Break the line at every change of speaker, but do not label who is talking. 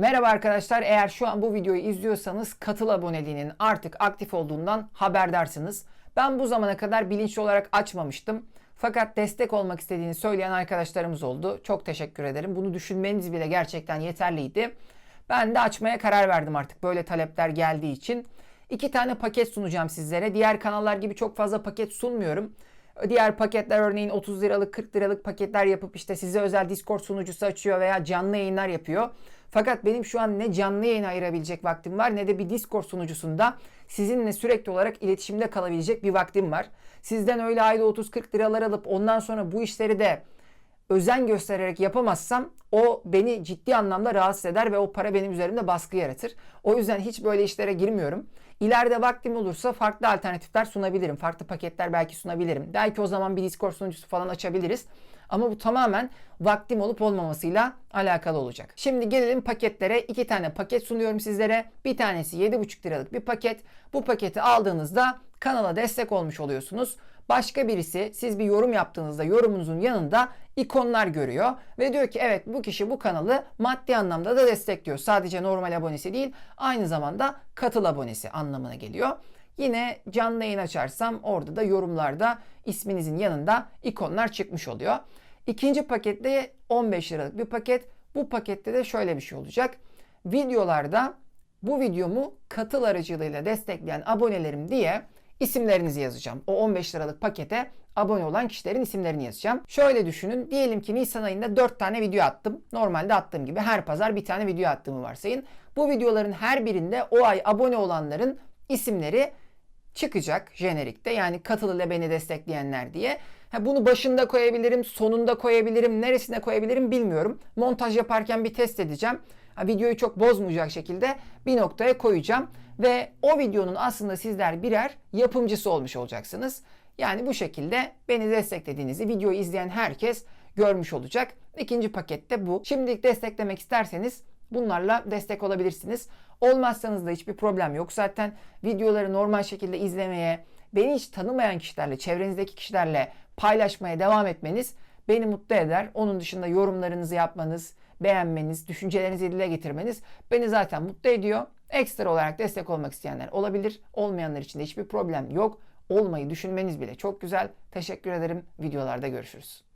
Merhaba arkadaşlar. Eğer şu an bu videoyu izliyorsanız katıl aboneliğinin artık aktif olduğundan haberdarsınız. Ben bu zamana kadar bilinçli olarak açmamıştım. Fakat destek olmak istediğini söyleyen arkadaşlarımız oldu. Çok teşekkür ederim. Bunu düşünmeniz bile gerçekten yeterliydi. Ben de açmaya karar verdim artık böyle talepler geldiği için. İki tane paket sunacağım sizlere. Diğer kanallar gibi çok fazla paket sunmuyorum. Diğer paketler örneğin 30 liralık 40 liralık paketler yapıp işte size özel Discord sunucusu açıyor veya canlı yayınlar yapıyor. Fakat benim şu an ne canlı yayına ayırabilecek vaktim var ne de bir Discord sunucusunda sizinle sürekli olarak iletişimde kalabilecek bir vaktim var. Sizden öyle ayda 30-40 liralar alıp ondan sonra bu işleri de özen göstererek yapamazsam o beni ciddi anlamda rahatsız eder ve o para benim üzerimde baskı yaratır. O yüzden hiç böyle işlere girmiyorum. İleride vaktim olursa farklı alternatifler sunabilirim. Farklı paketler belki sunabilirim. Belki o zaman bir Discord sunucusu falan açabiliriz. Ama bu tamamen vaktim olup olmamasıyla alakalı olacak. Şimdi gelelim paketlere. İki tane paket sunuyorum sizlere. Bir tanesi 7,5 liralık bir paket. Bu paketi aldığınızda kanala destek olmuş oluyorsunuz. Başka birisi siz bir yorum yaptığınızda yorumunuzun yanında ikonlar görüyor ve diyor ki evet bu kişi bu kanalı maddi anlamda da destekliyor. Sadece normal abonesi değil aynı zamanda katıl abonesi anlamına geliyor. Yine canlı yayın açarsam orada da yorumlarda isminizin yanında ikonlar çıkmış oluyor. İkinci pakette 15 liralık bir paket. Bu pakette de şöyle bir şey olacak. Videolarda bu videomu katıl aracılığıyla destekleyen abonelerim diye isimlerinizi yazacağım. O 15 liralık pakete abone olan kişilerin isimlerini yazacağım. Şöyle düşünün. Diyelim ki Nisan ayında 4 tane video attım. Normalde attığım gibi her pazar bir tane video attığımı varsayın. Bu videoların her birinde o ay abone olanların isimleri çıkacak jenerikte. Yani katıl ile beni destekleyenler diye. Ha, bunu başında koyabilirim, sonunda koyabilirim, neresine koyabilirim bilmiyorum. Montaj yaparken bir test edeceğim. Ha, videoyu çok bozmayacak şekilde bir noktaya koyacağım. Ve o videonun aslında sizler birer yapımcısı olmuş olacaksınız. Yani bu şekilde beni desteklediğinizi videoyu izleyen herkes görmüş olacak. İkinci pakette bu. Şimdilik desteklemek isterseniz bunlarla destek olabilirsiniz. Olmazsanız da hiçbir problem yok. Zaten videoları normal şekilde izlemeye, beni hiç tanımayan kişilerle, çevrenizdeki kişilerle paylaşmaya devam etmeniz beni mutlu eder. Onun dışında yorumlarınızı yapmanız, beğenmeniz, düşüncelerinizi dile getirmeniz beni zaten mutlu ediyor. Ekstra olarak destek olmak isteyenler olabilir. Olmayanlar için de hiçbir problem yok. Olmayı düşünmeniz bile çok güzel. Teşekkür ederim. Videolarda görüşürüz.